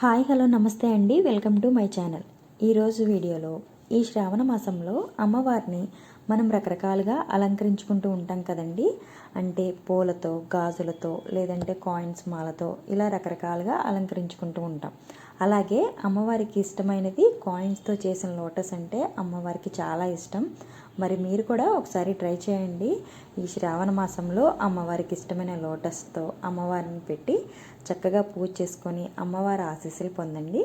Hi hello నమస్తే అండి. Welcome to my channel. ఈరోజు వీడియోలో ఈ శ్రావణ మాసంలో అమ్మవారిని మనం రకరకాలుగా అలంకరించుకుంటూ ఉంటాం కదండి. అంటే పూలతో గాజులతో లేదంటే కాయిన్స్ మాలతో ఇలా రకరకాలుగా అలంకరించుకుంటూ ఉంటాం. అలాగే అమ్మవారికి ఇష్టమైనది కాయిన్స్తో చేసిన లోటస్ అంటే అమ్మవారికి చాలా ఇష్టం. మరి మీరు కూడా ఒకసారి ట్రై చేయండి. ఈ శ్రావణ మాసంలో అమ్మవారికి ఇష్టమైన లోటస్తో అమ్మవారిని పెట్టి చక్కగా పూజ చేసుకొని అమ్మవారి ఆశీస్సులు పొందండి.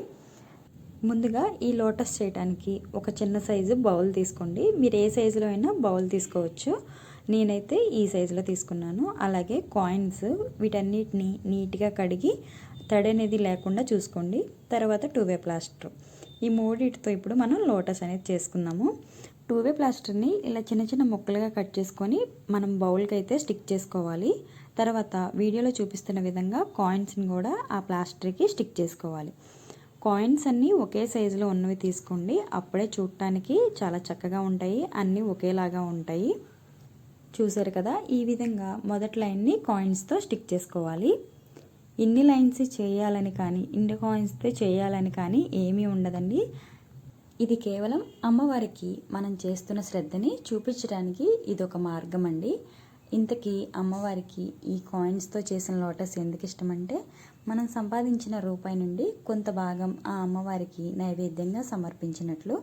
ముందుగా ఈ లోటస్ చేయడానికి ఒక చిన్న సైజు బౌల్ తీసుకోండి. మీరు ఏ సైజులో అయినా బౌల్ తీసుకోవచ్చు. నేనైతే ఈ సైజులో తీసుకున్నాను. అలాగే కాయిన్స్ వీటన్నిటిని నీట్గా కడిగి తడి అనేది లేకుండా చూసుకోండి. తర్వాత టూ వే ప్లాస్టర్. ఈ మూడిటితో ఇప్పుడు మనం లోటస్ అనేది చేసుకుందాము. టూ వే ప్లాస్టర్ని ఇలా చిన్న చిన్న ముక్కలుగా కట్ చేసుకొని మనం బౌల్కి అయితే స్టిక్ చేసుకోవాలి. తర్వాత వీడియోలో చూపిస్తున్న విధంగా కాయిన్స్ని కూడా ఆ ప్లాస్టర్కి స్టిక్ చేసుకోవాలి. కాయిన్స్ అన్నీ ఒకే సైజులో ఉన్నవి తీసుకోండి. అప్పుడే చూడటానికి చాలా చక్కగా ఉంటాయి. అన్నీ ఒకేలాగా ఉంటాయి. చూసారు కదా? ఈ విధంగా మొదటి లైన్ని కాయిన్స్తో స్టిక్ చేసుకోవాలి. ఇన్ని లైన్స్ చేయాలని కానీ ఇన్ని కాయిన్స్తో చేయాలని కానీ ఏమీ ఉండదండి. ఇది కేవలం అమ్మవారికి మనం చేస్తున్న శ్రద్ధని చూపించడానికి ఇదొక మార్గం అండి ఇంతకీ అమ్మవారికి ఈ కాయిన్స్తో చేసిన లోటస్ ఎందుకు ఇష్టమంటే మనం సంపాదించిన రూపాయి నుండి కొంత భాగం ఆ అమ్మవారికి నైవేద్యంగా సమర్పించినట్లు.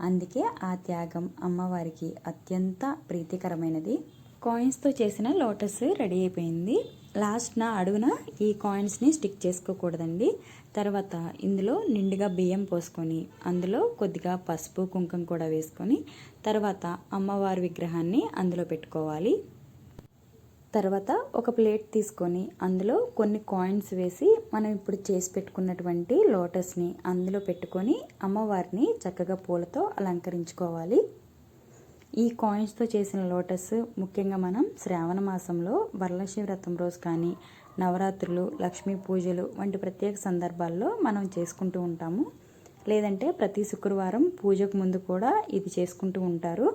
అందుకే ఆ త్యాగం అమ్మవారికి అత్యంత ప్రీతికరమైనది. కాయిన్స్తో చేసిన లోటస్ రెడీ అయిపోయింది. లాస్ట్ నా అడుగున ఈ కాయిన్స్ని స్టిక్ చేసుకోకూడదండి. తర్వాత ఇందులో నిండుగా బియ్యం పోసుకొని అందులో కొద్దిగా పసుపు కుంకుమ కూడా వేసుకొని తర్వాత అమ్మవారి విగ్రహాన్ని అందులో పెట్టుకోవాలి. తర్వాత ఒక ప్లేట్ తీసుకొని అందులో కొన్ని కాయిన్స్ వేసి మనం ఇప్పుడు చేసి పెట్టుకున్నటువంటి లోటస్ని అందులో పెట్టుకొని అమ్మవారిని చక్కగా పూలతో అలంకరించుకోవాలి. ఈ కాయిన్స్తో చేసిన లోటస్ ముఖ్యంగా మనం శ్రావణ మాసంలో వరలక్ష్మి వ్రతం రోజు కానీ నవరాత్రులు లక్ష్మీ పూజలు వంటి ప్రత్యేక సందర్భాల్లో మనం చేసుకుంటూ ఉంటాము. లేదంటే ప్రతి శుక్రవారం పూజకు ముందు కూడా ఇది చేసుకుంటూ ఉంటారు.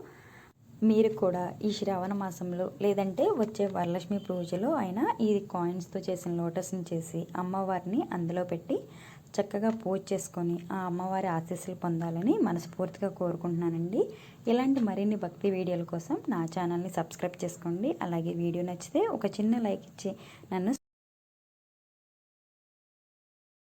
మీరు కూడా ఈ శ్రావణ మాసంలో లేదంటే వచ్చే వరలక్ష్మి పూజలో అయినా ఈ కాయిన్స్తో చేసిన లోటస్ని చేసి అమ్మవారిని అందులో పెట్టి చక్కగా పూజ చేసుకొని ఆ అమ్మవారి ఆశీస్సులు పొందాలని మనస్ఫూర్తిగా కోరుకుంటున్నానండి. ఇలాంటి మరిన్ని భక్తి వీడియోల కోసం నా ఛానల్ని సబ్స్క్రైబ్ చేసుకోండి. అలాగే వీడియో నచ్చితే ఒక చిన్న లైక్ ఇచ్చి నన్ను